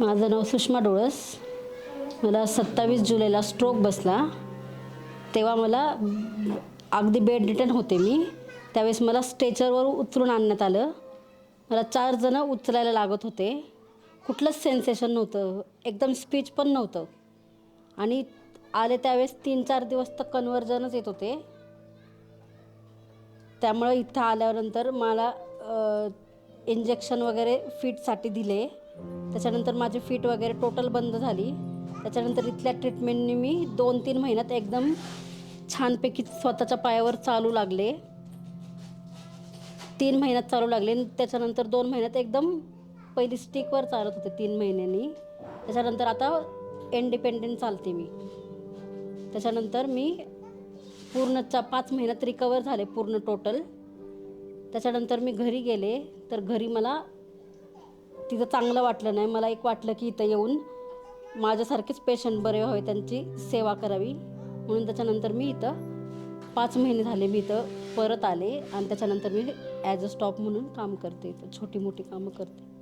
माझं नाव सुषमा डोळस. मला सत्तावीस जुलैला स्ट्रोक बसला. तेव्हा मला अगदी बेड रिटर्न होते मी. त्यावेळेस मला स्ट्रेचरवर उचलून आणण्यात आलं. मला चार जणं उचलायला लागत होते. कुठलंच सेन्सेशन नव्हतं. एकदम स्पीच पण नव्हतं. आणि आले त्यावेळेस तीन चार दिवस तर कन्वर्जनच येत होते. त्यामुळं इथं आल्यानंतर मला इंजेक्शन वगैरे फिटसाठी दिले. त्याच्यानंतर माझी फिट वगैरे टोटल बंद झाली. त्याच्यानंतर इथल्या ट्रीटमेंटनी मी दोन तीन महिन्यात एकदम छानपैकी स्वतःच्या पायावर चालू लागले. तीन महिन्यात चालू लागले आणि त्याच्यानंतर दोन महिन्यात एकदम पहिली स्टिकवर चालत होते तीन महिन्यांनी. त्याच्यानंतर आता इंडिपेंडेंट चालते मी. त्याच्यानंतर मी पूर्णच्या पाच महिन्यात रिकवर झाले पूर्ण टोटल त्याच्यानंतर मी घरी गेले तर घरी मला तिथं चांगलं वाटलं नाही. मला एक वाटलं की इथं येऊन माझ्यासारखेच पेशंट बरे व्हावे त्यांची सेवा करावी. म्हणून त्याच्यानंतर मी इथं पाच महिने झाले मी इथं परत आले आणि त्याच्यानंतर मी ॲज अ स्टॉप म्हणून काम करते इथं. छोटी मोठी कामं करते.